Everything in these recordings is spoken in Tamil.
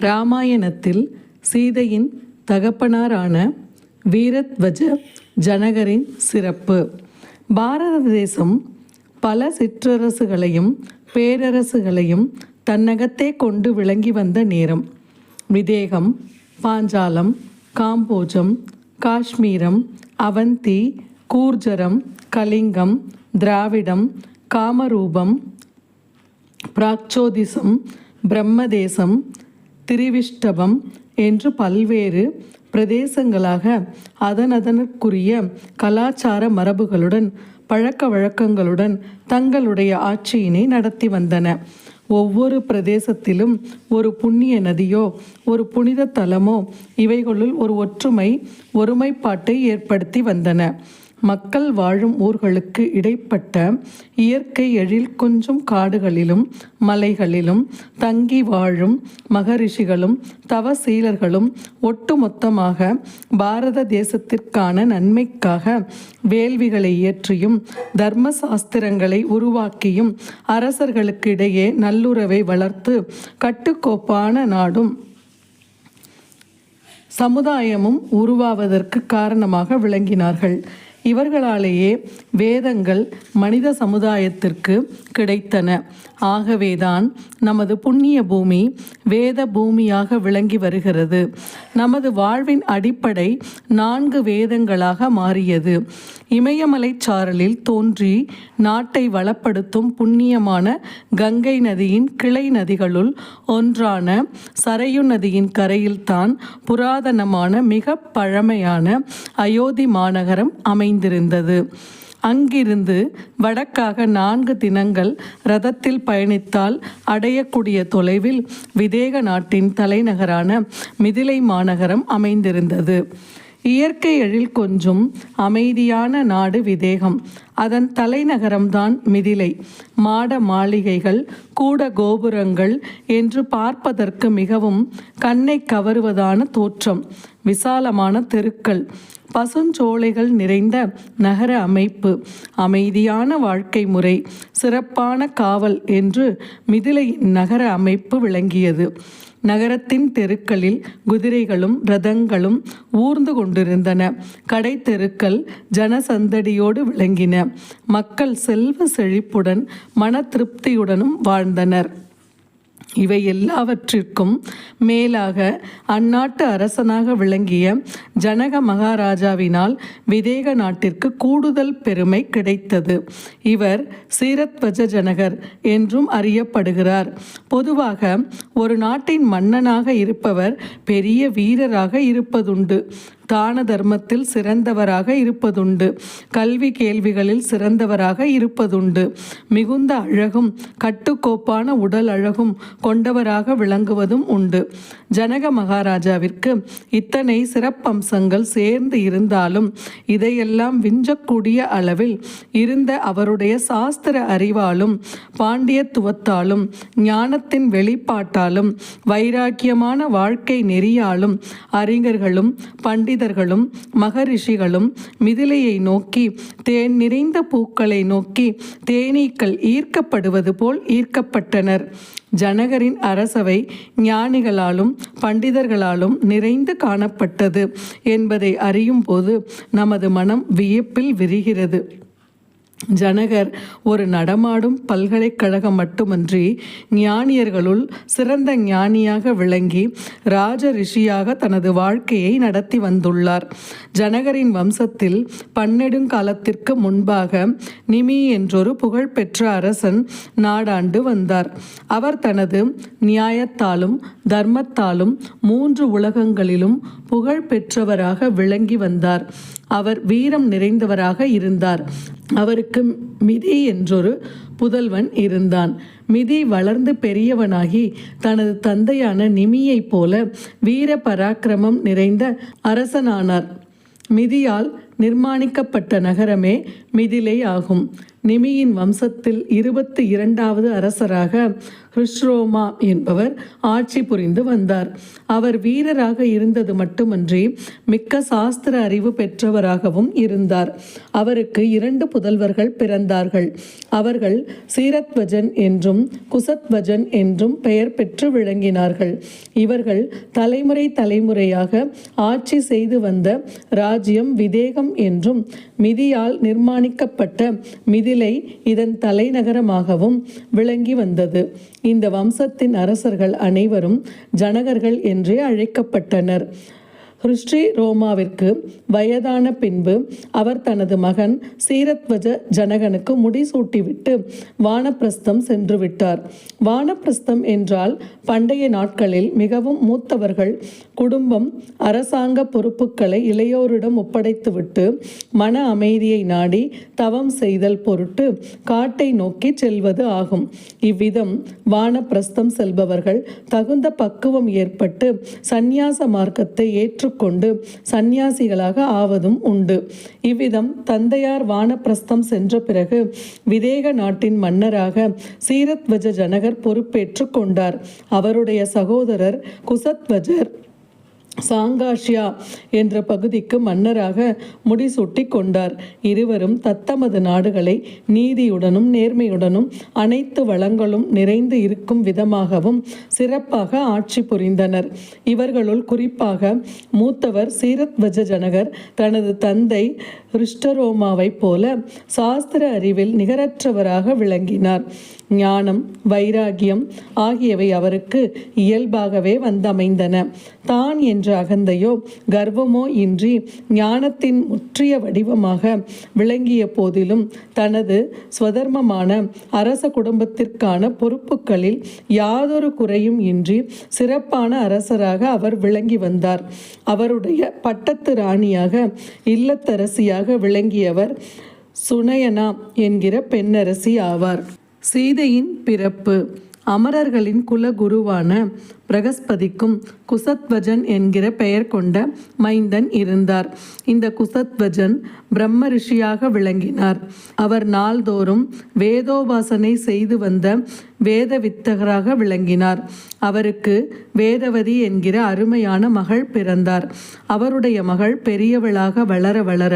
ராமாயணத்தில் சீதையின் தகப்பனாரான வீரத்வஜ ஜனகரின் சிறப்பு. பாரத தேசம் பல சிற்றரசுகளையும் பேரரசுகளையும் தன்னகத்தே கொண்டு விளங்கி வந்த நேரம். விதேகம் பாஞ்சாலம் காம்போஜம் காஷ்மீரம் அவந்தி கூர்ஜரம் கலிங்கம் திராவிடம் காமரூபம் பிராக்சோதிசம் பிரம்மதேசம் திரிவிஷ்டபம் என்று பல்வேறு பிரதேசங்களாக அதனதனுக்குரிய கலாச்சார மரபுகளுடன் பழக்க வழக்கங்களுடன் தங்களுடைய ஆட்சியினை நடத்தி வந்தன. ஒவ்வொரு பிரதேசத்திலும் ஒரு புண்ணிய நதியோ ஒரு புனித தலமோ இவைகளுள் ஒரு ஒற்றுமை ஒருமைப்பாட்டை ஏற்படுத்தி வந்தன. மக்கள் வாழும் ஊர்களுக்கு இடைப்பட்ட இயற்கை எழில் கொஞ்சம் காடுகளிலும் மலைகளிலும் தங்கி வாழும் மகரிஷிகளும் தவசீலர்களும் ஒட்டுமொத்தமாக பாரத தேசத்திற்கான நன்மைக்காக வேள்விகளை இயற்றியும் தர்ம சாஸ்திரங்களை உருவாக்கியும் அரசர்களுக்கு இடையே நல்லுறவை வளர்த்து கட்டுக்கோப்பான நாடும் சமுதாயமும் உருவாவதற்கு காரணமாக விளங்கினார்கள். இவர்களாலேயே வேதங்கள் மனித சமுதாயத்திற்கு கிடைத்தன. ஆகவேதான் நமது புண்ணிய பூமி வேத பூமியாக விளங்கி வருகிறது. நமது வாழ்வின் அடிப்படை நான்கு வேதங்களாக மாறியது. இமயமலை சாரலில் தோன்றி நாட்டை வளப்படுத்தும் புண்ணியமான கங்கை நதியின் கிளை நதிகளுள் ஒன்றான சரையு நதியின் கரையில்தான் புராதனமான மிக பழமையான அயோத்தி மாநகரம் அமைந்திருந்தது. அங்கிருந்து வடக்காக நான்கு தினங்கள் ரதத்தில் பயணித்தால் அடையக்கூடிய தொலைவில் விதேக நாட்டின் தலைநகரான மிதிலை மாநகரம் அமைந்திருந்தது. இயற்கை எழில் கொஞ்சம் அமைதியான நாடு விதேகம். அதன் தலைநகரம்தான் மிதிலை. மாட மாளிகைகள் கூட கோபுரங்கள் என்று பார்ப்பதற்கு மிகவும் கண்ணை கவருவதான தோற்றம். விசாலமான தெருக்கள். பசுஞ்சோலைகள் நிறைந்த நகர அமைப்பு. அமைதியான வாழ்க்கை முறை. சிறப்பான காவல் என்று மிதிலையின் நகர அமைப்பு விளங்கியது. நகரத்தின் தெருக்களில் குதிரைகளும் ரதங்களும் ஊர்ந்து கொண்டிருந்தன. கடை தெருக்கள் ஜனசந்தடியோடு விளங்கின. மக்கள் செல்வ செழிப்புடன் மன திருப்தியுடனும் வாழ்ந்தனர். இவை எல்லாவற்றிற்கும் மேலாக அந்நாட்டு அரசனாக விளங்கிய ஜனக மகாராஜாவினால் விதேக நாட்டிற்கு கூடுதல் பெருமை கிடைத்தது. இவர் சீரத்வஜ ஜனகர் என்றும் அறியப்படுகிறார். பொதுவாக ஒரு நாட்டின் மன்னனாக இருப்பவர் பெரிய வீரராக இருப்பதுண்டு. தான தர்மத்தில் சிறந்தவராக இருப்பதுண்டு. கல்வி கேள்விகளில் சிறந்தவராக இருப்பதுண்டு. மிகுந்த அழகும் கட்டுக்கோப்பான உடல் அழகும் கொண்டவராக விளங்குவதும் உண்டு. ஜனக மகாராஜாவிற்கு இத்தனை சிறப்பம்சங்கள் சேர்ந்து இருந்தாலும் இதையெல்லாம் விஞ்சக்கூடிய அளவில் இருந்த அவருடைய சாஸ்திர அறிவாலும் பாண்டியத்துவத்தாலும் ஞானத்தின் வெளிப்பாட்டாலும் வைராக்கியமான வாழ்க்கை நெறியாலும் அறிஞர்களும் புரோகிதர்களும் மகரிஷிகளும் மிதிலையை நோக்கி தேன் நிறைந்த பூக்களை நோக்கி தேனீக்கள் ஈர்க்கப்படுவது போல் ஈர்க்கப்பட்டனர். ஜனகரின் அரசவை ஞானிகளாலும் பண்டிதர்களாலும் நிறைந்து காணப்பட்டது என்பதை அறியும் போது நமது மனம் வியப்பில் விரிகிறது. ஜனகர் ஒரு நடமாடும் பல்கலைக்கழகம் மட்டுமன்றி ஞானியர்களுள் சிறந்த ஞானியாக விளங்கி ராஜ ரிஷியாக தனது வாழ்க்கையை நடத்தி வந்துள்ளார். ஜனகரின் வம்சத்தில் பன்னெடுங்காலத்திற்கு முன்பாக நிமி என்றொரு புகழ்பெற்ற அரசன் நாடாண்டு வந்தார். அவர் தனது நியாயத்தாலும் தர்மத்தாலும் மூன்று உலகங்களிலும் புகழ் பெற்றவராக விளங்கி வந்தார். அவர் வீரம் நிறைந்தவராக இருந்தார். அவருக்கு மிதி என்றொரு புதல்வன் இருந்தான். மிதி வளர்ந்து பெரியவனாகி தனது தந்தையான நிமியைப் போல வீர பராக்கிரமம் நிறைந்த அரசனானார். மிதியால் நிர்மாணிக்கப்பட்ட நகரமே மிதிலை ஆகும். நிமியின் வம்சத்தில் இருபத்தி இரண்டாவது அரசராக ஹிருஷ்ரோமா என்பவர் ஆட்சி புரிந்து வந்தார். அவர் வீரராக இருந்தது மட்டுமன்றி மிக்க சாஸ்திர அறிவு பெற்றவராகவும் இருந்தார். அவருக்கு இரண்டு புதல்வர்கள் பிறந்தார்கள். அவர்கள் சீரத்வஜன் என்றும் குசத்வஜன் என்றும் பெயர் பெற்று விளங்கினார்கள். இவர்கள் தலைமுறை தலைமுறையாக ஆட்சி செய்து வந்த ராஜ்யம் விதேகம் என்றும் மிதியால் நிர்மாணிக்கப்பட்ட மிதிலை இதன் தலைநகரமாகவும் விளங்கி வந்தது. இந்த வம்சத்தின் அரசர்கள் அனைவரும் ஜனகர்கள் என்றே அழைக்கப்பட்டனர். ஹிருஷ்டி ரோமாவிற்கு வயதான பின்பு அவர் தனது மகன் சீரத்வஜ ஜனகனுக்கு முடிசூட்டிவிட்டு வானப்பிரஸ்தம் சென்று விட்டார் வானப்பிரஸ்தம் என்றால் பண்டைய நாட்களில் மிகவும் மூத்தவர்கள் குடும்பம் அரசாங்க பொறுப்புகளை இளையோரிடம் ஒப்படைத்துவிட்டு மன அமைதியை நாடி தவம் செய்தல் பொருட்டு காட்டை நோக்கி செல்வது ஆகும். இவ்விதம் வானப்பிரஸ்தம் செல்பவர்கள் தகுந்த பக்குவம் ஏற்பட்டு சந்நியாச மார்க்கத்தை ஏற்றுக்கொண்டு சந்நியாசிகளாக ஆவதும் உண்டு. இவ்விதம் தந்தையார் வானப்பிரஸ்தம் சென்ற பிறகு விதேக நாட்டின் மன்னராக சீரத்வஜ ஜனகர் பொறுப்பேற்று கொண்டார். அவருடைய சகோதரர் குசத்வஜர் சாங்காஷியா என்ற பகுதிக்கு மன்னராக முடிசூட்டி கொண்டார். இருவரும் தத்தமது நாடுகளை நீதியுடனும் நேர்மையுடனும் அனைத்து வளங்களும் நிறைந்து இருக்கும் விதமாகவும் சிறப்பாக ஆட்சி புரிந்தனர். இவர்களுள் குறிப்பாக மூத்தவர் சீரத்வஜ ஜனகர் தனது தந்தை ரிஷ்டரோமாவைப் போல சாஸ்திர அறிவில் நிகரற்றவராக விளங்கினார். ஞானம் வைராகியம் ஆகியவை அவருக்கு இயல்பாகவே வந்தமைந்தன. தான் என்ற அகந்தையோ கர்வமோ இன்றி ஞானத்தின் முற்றிய வடிவமாக விளங்கிய போதிலும் தனது ஸ்வதர்மமான அரச குடும்பத்திற்கான பொறுப்புகளில் யாதொரு குறையும் இன்றி சிறப்பான அரசராக அவர் விளங்கி வந்தார். அவருடைய பட்டத்து ராணியாக இல்லத்தரசியாக விளங்கியவர் சுனயனா என்கிற பெண்ணரசி ஆவார். சீதையின் பிறப்பு. அமரர்களின் குலகுருவான பிரகஸ்பதிக்கும் குசத்வஜன் என்கிற பெயர் கொண்ட மைந்தன் இருந்தார். இந்த குசத்வஜன் பிரம்ம ரிஷியாக விளங்கினார். அவர் நாள்தோறும் வேதோபாசனை செய்து வந்த வேத வித்தகராக விளங்கினார். அவருக்கு வேதவதி என்கிற அருமையான மகள் பிறந்தார். அவருடைய மகள் பெரியவளாக வளர வளர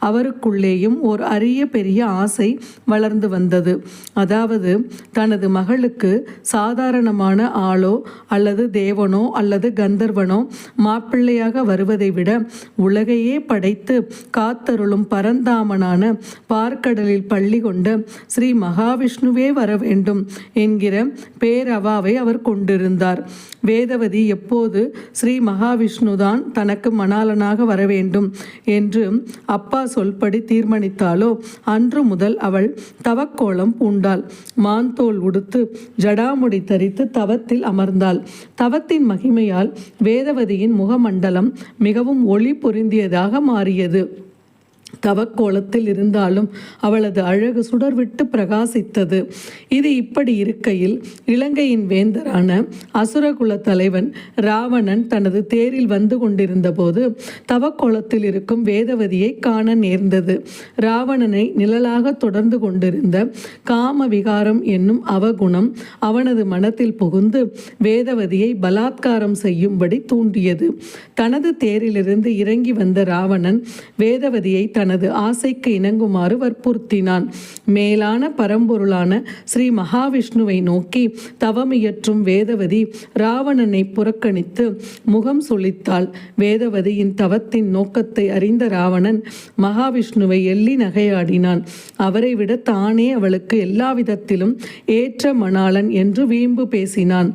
அவருக்குள்ளேயும் ஒரு அரிய பெரிய ஆசை வளர்ந்து வந்தது. அதாவது தனது மகளுக்கு சாதாரணமான ஆளோ அல்லது தேவனோ அல்லது கந்தர்வனோ மாப்பிள்ளையாக வருவதை விட உலகையே படைத்து காத்தருளும் பரந்தாமனான பார்க்கடலில் பள்ளி கொண்டு ஸ்ரீ மகாவிஷ்ணுவே வர வேண்டும் என்கிற பேரவாவை அவர் கொண்டிருந்தார். வேதவதி எப்போது ஸ்ரீ மகாவிஷ்ணுதான் தனக்கு மணாளனாக வர வேண்டும் என்று அப்பா சொல்படி தீர்மானித்தாலோ அன்று முதல் அவள் தவக்கோலம் பூண்டாள். மான்தோல் உடுத்து ஜடாமுடி தரித்து தவத்தில் அமர்ந்தாள். தவத்தின் மகிமையால் வேதவதியின் முகமண்டலம் மிகவும் ஒளி பொருந்தியதாக மாறியது. தவக்கோலத்தில் இருந்தாலும் அவளது அழகு சுடர்விட்டு பிரகாசித்தது. இது இப்படி இருக்கையில் இலங்கையின் வேந்தரான அசுரகுல தலைவன் ராவணன் தனது தேரில் வந்து கொண்டிருந்த போது தவக்கோலத்தில் இருக்கும் வேதவதியை காண நேர்ந்தது. ராவணனை நிழலாக தொடர்ந்து கொண்டிருந்த காம விகாரம் என்னும் அவகுணம் அவனது மனத்தில் புகுந்து வேதவதியை பலாத்காரம் செய்யும்படி தூண்டியது. தனது தேரிலிருந்து இறங்கி வந்த ராவணன் வேதவதியை தனது ஆசைக்கு இணங்குமாறு வற்புறுத்தினான். மேலான பரம்பொருளான ஸ்ரீ மகாவிஷ்ணுவை நோக்கி தவமியற்றும் வேதவதி ராவணனை புறக்கணித்து முகம் சுழித்தாள். வேதவதியின் தவத்தின் நோக்கத்தை அறிந்த ராவணன் மகாவிஷ்ணுவை எள்ளி நகையாடினான். அவரை விட தானே அவளுக்கு எல்லா விதத்திலும் ஏற்ற மணாளன் என்று வீம்பு பேசினான்.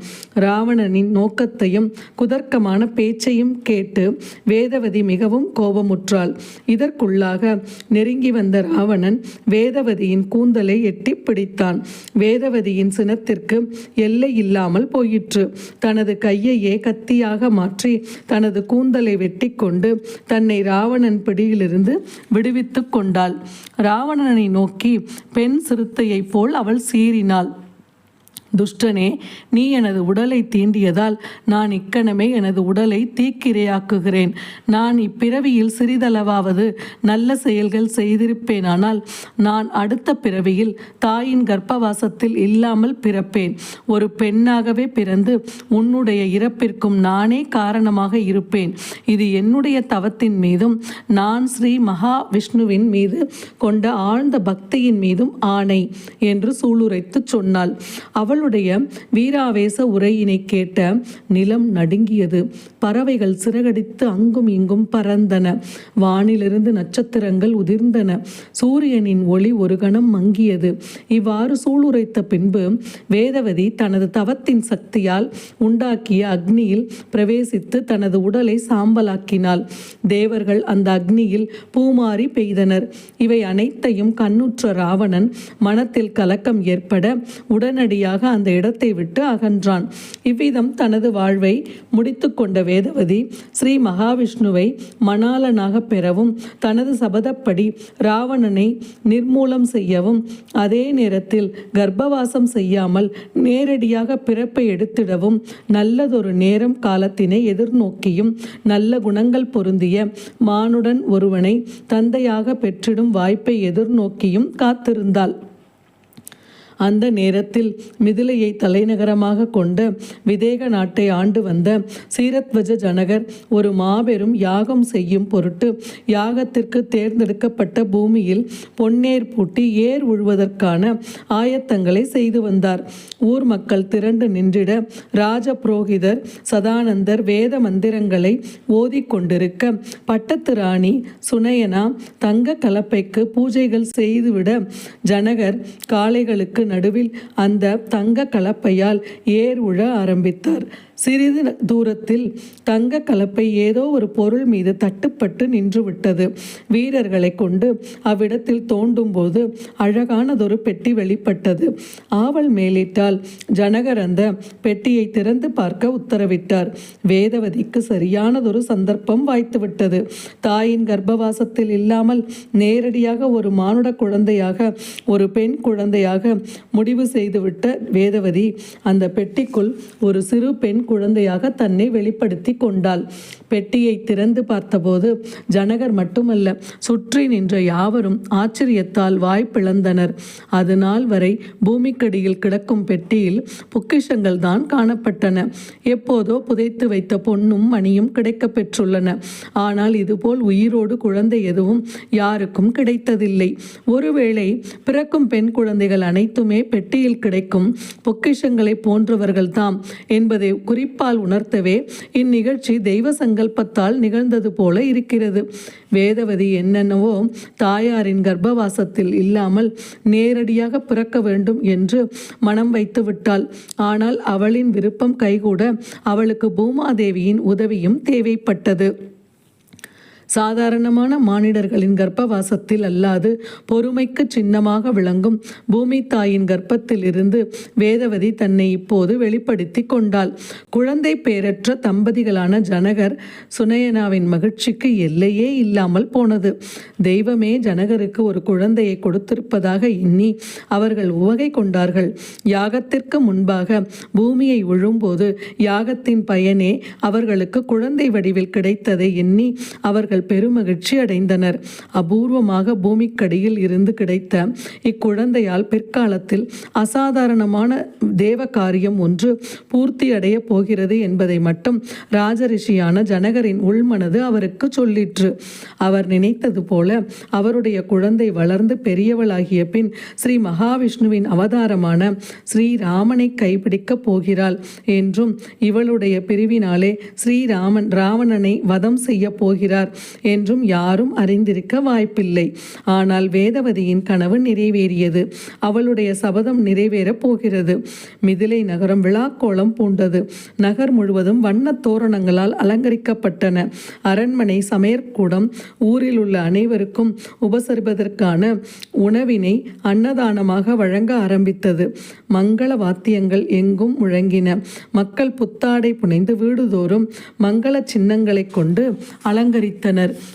ராவணனின் நோக்கத்தையும் குதர்க்கமான பேச்சையும் கேட்டு வேதவதி மிகவும் கோபமுற்றாள். இதற்குள்ளாக ஒவ்வொன்றாக நெருங்கி வந்த ராவணன் வேதவதியின் கூந்தலை எட்டி பிடித்தான். வேதவதியின் சினத்திற்கு எல்லை இல்லாமல் போயிற்று. தனது கையையே கத்தியாக மாற்றி தனது கூந்தலை வெட்டி கொண்டு தன்னை ராவணன் பிடியிலிருந்து விடுவித்து கொண்டாள். ராவணனை நோக்கி பெண் சிறுத்தையைப் போல் அவள் சீறினாள். துஷ்டனே நீ எனது உடலை தீண்டியதால் நான் இக்கணமே எனது உடலை தீக்கிரையாக்குகிறேன். நான் இப்பிறவியில் சிறிதளவாவது நல்ல செயல்கள் செய்திருப்பேனானால் நான் அடுத்த பிறவியில் தாயின் கர்ப்பவாசத்தில் இல்லாமல் பிறப்பேன். ஒரு பெண்ணாகவே பிறந்து உன்னுடைய இறப்பிற்கும் நானே காரணமாக இருப்பேன். இது என்னுடைய தவத்தின் மீதும் நான் ஸ்ரீ மகா விஷ்ணுவின் மீது கொண்ட ஆழ்ந்த பக்தியின் மீதும் ஆணை என்று சூளுரைத்து சொன்னாள். அவள் அவனுடைய வீராவேச உரையினை கேட்ட நிலம் நடுங்கியது. பறவைகள் சிறகடித்து அங்கும் இங்கும் பறந்தன. வானிலிருந்து நட்சத்திரங்கள் உதிர்ந்தன. சூரியனின் ஒளி ஒரு கணம் மங்கியது. இவ்வாறு சூளுரைத்த பின்பு வேதவதி தனது தவத்தின் சக்தியால் உண்டாக்கிய அக்னியில் பிரவேசித்து தனது உடலை சாம்பலாக்கினாள். தேவர்கள் அந்த அக்னியில் பூமாறி பெய்தனர். இவை அனைத்தையும் கண்ணுற்ற ராவணன் மனத்தில் கலக்கம் ஏற்பட உடனடியாக அந்த இடத்தை விட்டு அகன்றான். இவ்விதம் தனது வாழ்வை முடித்து கொண்ட வேதவதி ஸ்ரீ மகாவிஷ்ணுவை மணாலனாக பெறவும் தனது சபதப்படி ராவணனை நிர்மூலம் செய்யவும் அதே நேரத்தில் கர்ப்பவாசம் செய்யாமல் நேரடியாக பிறப்பை எடுத்திடவும் நல்லதொரு நேரம் காலத்தினை எதிர்நோக்கியும் நல்ல குணங்கள் பொருந்திய மானுடன் ஒருவனை தந்தையாக பெற்றிடும் வாய்ப்பை எதிர்நோக்கியும் காத்திருந்தாள். அந்த நேரத்தில் மிதிலையை தலைநகரமாக கொண்ட விதேக நாட்டை ஆண்டு வந்த சீரத்வஜ ஜனகர் ஒரு மாபெரும் யாகம் செய்யும் பொருட்டு யாகத்திற்கு தேர்ந்தெடுக்கப்பட்ட பூமியில் பொன்னேர் பூட்டி ஏர் உழுவதற்கான ஆயத்தங்களை செய்து வந்தார். ஊர் மக்கள் திரண்டு நின்றிட ராஜ புரோகிதர் சதானந்தர் வேத மந்திரங்களை ஓதிக்கொண்டிருக்க பட்டத்து ராணி சுனயனா தங்க கலப்பைக்கு பூஜைகள் செய்துவிட ஜனகர் காளைகளுக்கு நடுவில் அந்த தங்க கலப்பையால் ஏர் உழ ஆரம்பித்தார். சிறிது தூரத்தில் தங்க கலப்பை ஏதோ ஒரு பொருள் மீது தட்டுப்பட்டு நின்றுவிட்டது. வீரர்களை கொண்டு அவ்விடத்தில் தோண்டும்போது அழகானதொரு பெட்டி வெளிப்பட்டது. ஆவல் மேலிட்டால் ஜனகர் அந்த பெட்டியை திறந்து பார்க்க உத்தரவிட்டார். வேதவதிக்கு சரியானதொரு சந்தர்ப்பம் வாய்த்துவிட்டது. தாயின் கர்ப்பவாசத்தில் இல்லாமல் நேரடியாக ஒரு மானுட குழந்தையாக ஒரு பெண் குழந்தையாக முடிவு செய்துவிட்ட வேதவதி அந்த பெட்டிக்குள் ஒரு சிறு பெண் குழந்தையாக தன்னை வெளிப்படுத்தி கொண்டாள். பெட்டியை திறந்து பார்த்தபோது ஜனகர் மட்டுமல்ல சுற்றி நின்ற யாவரும் ஆச்சரியத்தால் வாய் பிளந்தனர். அது நாள் வரை பூமிக்கடியில் கிடக்கும் பெட்டியில் பொக்கிஷங்கள் தான் காணப்பட்டன. எப்போதோ புதைத்து வைத்த பொன்னும் மணியும் கிடைக்கப் பெற்றுள்ளன. ஆனால் இதுபோல் உயிரோடு குழந்தை எதுவும் யாருக்கும் கிடைத்ததில்லை. ஒருவேளை பிறக்கும் பெண் குழந்தைகள் அனைத்துமே பெட்டியில் கிடைக்கும் பொக்கிஷங்களை போன்றவர்கள்தாம் என்பதை குறிப்பால் உணர்த்தவே இந்நிகழ்ச்சி தெய்வ சங்கல்பத்தால் நிகழ்ந்தது போல இருக்கிறது. வேதவதி என்னென்னவோ தாயாரின் கர்ப்பவாசத்தில் இல்லாமல் நேரடியாக பிறக்க வேண்டும் என்று மனம் வைத்து விட்டாள் ஆனால் அவளின் விருப்பம் கைகூட அவளுக்கு பூமாதேவியின் உதவியும் தேவைப்பட்டது. சாதாரணமான மானிடர்களின் கர்ப்பவாசத்தில் அல்லாது பொறுமைக்கு சின்னமாக விளங்கும் பூமி தாயின் கர்ப்பத்தில் இருந்து வேதவதி தன்னை இப்போது வெளிப்படுத்தி கொண்டாள். குழந்தை பேரற்ற தம்பதிகளான ஜனகர் சுனையனாவின் மகிழ்ச்சிக்கு எல்லையே இல்லாமல் போனது. தெய்வமே ஜனகருக்கு ஒரு குழந்தையை கொடுத்திருப்பதாக எண்ணி அவர்கள் உவகை கொண்டார்கள். யாகத்திற்கு முன்பாக பூமியை உழும்போது யாகத்தின் பயனே அவர்களுக்கு குழந்தை வடிவில் கிடைத்ததை எண்ணி அவர்கள் பெருமகிழ்ச்சி அடைந்தனர். அபூர்வமாக பூமிக்கடியில் இருந்து கிடைத்த இக்குழந்தையால் பிற்காலத்தில் அசாதாரணமான தேவ காரியம் ஒன்று பூர்த்தி போகிறது என்பதை மட்டும் ராஜரிஷியான ஜனகரின் உள்மனது அவருக்கு சொல்லிற்று. அவர் நினைத்தது போல அவருடைய குழந்தை வளர்ந்து பெரியவளாகிய பின் ஸ்ரீ மகாவிஷ்ணுவின் அவதாரமான ஸ்ரீராமனை கைப்பிடிக்கப் போகிறாள் என்றும் இவளுடைய பிரிவினாலே ஸ்ரீராமன் ராவணனை வதம் செய்ய போகிறார் என்றும் யாரும் அறிந்திருக்க வாய்ப்பில்லை. ஆனால் வேதவதியின் கனவு நிறைவேறியது. அவளுடைய சபதம் நிறைவேறப் போகிறது. மிதிலை நகரம் விழாக்கோலம் பூண்டது. நகர் முழுவதும் வண்ண தோரணங்களால் அலங்கரிக்கப்பட்டன. அரண்மனை சமையற்கூடம் ஊரில் உள்ள அனைவருக்கும் உபசரிப்பதற்கான உணவினை அன்னதானமாக வழங்க ஆரம்பித்தது. மங்கள வாத்தியங்கள் எங்கும் முழங்கின. மக்கள் புத்தாடை புனைந்து வீடுதோறும் மங்கள சின்னங்களைக் கொண்டு அலங்கரித்தனர்.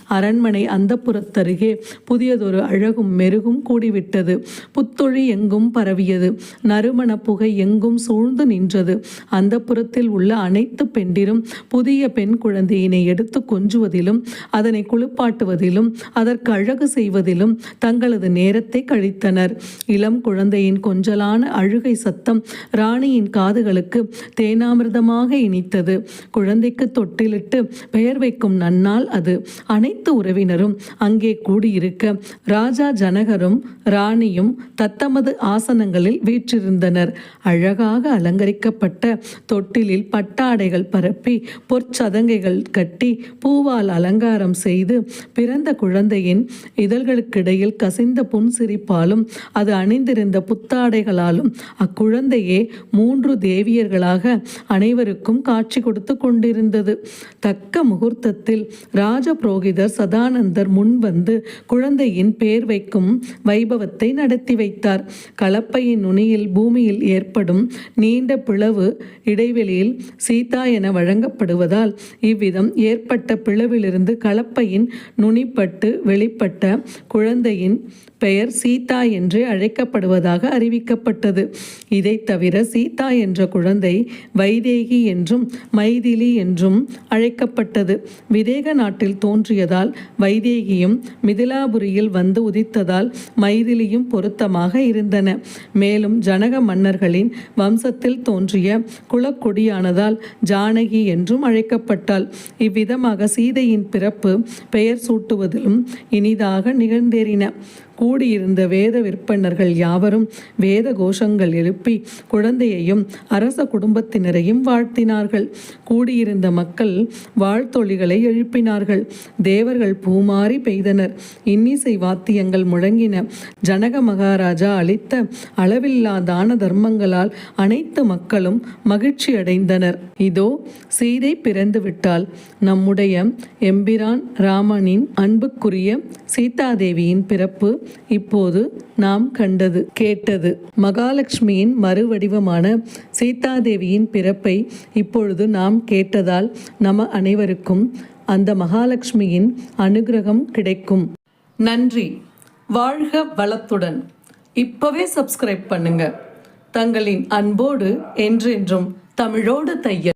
அரண்மனை அந்தப்புறத்தருகே புதியதொரு அழகும் மெருகும் கூடிவிட்டது. புத்தொழி எங்கும் பரவியது. நறுமண புகை எங்கும் சூழ்ந்து நின்றது. அந்தப்புறத்தில் உள்ள அனைத்து பெண்டிரும் புதிய பெண் குழந்தையினை எடுத்து கொஞ்சுவதிலும் அதனை குளிப்பாட்டுவதிலும் அதற்கு அழகு செய்வதிலும் தங்களது நேரத்தை கழித்தனர். இளம் குழந்தையின் கொஞ்சலான அழுகை சத்தம் ராணியின் காதுகளுக்கு தேனாமிர்தமாக இனித்தது. குழந்தைக்கு தொட்டிலிட்டு பெயர் வைக்கும் நன்னால் அது. அனைத்து உறவினரும் அங்கே கூடியிருக்க ராஜா ஜனகரும் ராணியும் தத்தமது ஆசனங்களில் வீற்றிருந்தனர். அழகாக அலங்கரிக்கப்பட்ட தொட்டிலில் பட்டாடைகள் பரப்பி பொற்சதங்கைகள் கட்டி பூவால் அலங்காரம் செய்து பிறந்த குழந்தையின் இதழ்களுக்கிடையில் கசிந்த புன்சிரிப்பாலும் அது அணிந்திருந்த புத்தாடைகளாலும் அக்குழந்தையே மூன்று தேவியர்களாக அனைவருக்கும் காட்சி கொடுத்து கொண்டிருந்தது. தக்க முகூர்த்தத்தில் ராஜ புரோகிதர் சதானந்தர் முன் வந்து குழந்தையின் பேர் வைக்கும் வைபவத்தை நடத்தி வைத்தார். கலப்பையின் நுனியில் பூமியில் ஏற்படும் நீண்ட பிளவு இடைவெளியில் சீதா என வழங்கப்படுவதால் இவ்விதம் ஏற்பட்ட பிளவிலிருந்து கலப்பையின் நுனிப்பட்டு வெளிப்பட்ட குழந்தையின் பெயர் சீதா என்று அழைக்கப்படுவதாக அறிவிக்கப்பட்டது. இதை தவிர சீதா என்ற குழந்தை வைதேகி என்றும் மைதிலி என்றும் அழைக்கப்பட்டது. விதேக நாட்டில் தோன்றியதால் வைதேகியும் மிதிலாபுரியில் வந்து உதித்ததால் மைதிலியும் பொருத்தமாக இருந்தன. மேலும் ஜனக மன்னர்களின் வம்சத்தில் தோன்றிய குலக்கொடியானதால் ஜானகி என்றும் அழைக்கப்பட்டாள். இவ்விதமாக சீதையின் பிறப்பு பெயர் சூட்டுவதிலும் இனிதாக நிகழ்ந்தேறின. கூடியிருந்த வேத விற்பனர்கள் யாவரும் வேத கோஷங்கள் எழுப்பி குழந்தையையும் அரச குடும்பத்தினரையும் வாழ்த்தினார்கள். கூடியிருந்த மக்கள் வாழ்த்தொழிகளை எழுப்பினார்கள். தேவர்கள் பூமாறி பெய்தனர். இன்னிசை வாத்தியங்கள் முழங்கின. ஜனக மகாராஜா அளித்த அளவில்லா தான தர்மங்களால் அனைத்து மக்களும் மகிழ்ச்சி அடைந்தனர். இதோ சீதை பிறந்து விட்டால் நம்முடைய எம்பிரான் ராமனின் அன்புக்குரிய சீதாதேவியின் பிறப்பு இப்போது நாம் கண்டது கேட்டது. மகாலட்சுமியின் மறுவடிவமான சீதாதேவியின் பிறப்பை இப்பொழுது நாம் கேட்டதால் நம அனைவருக்கும் அந்த மகாலட்சுமியின் அனுகிரகம் கிடைக்கும். நன்றி. வாழ்க வளத்துடன். இப்பவே சப்ஸ்கிரைப் பண்ணுங்க. தங்களின் அன்போடு என்றென்றும் தமிழோடு தையல்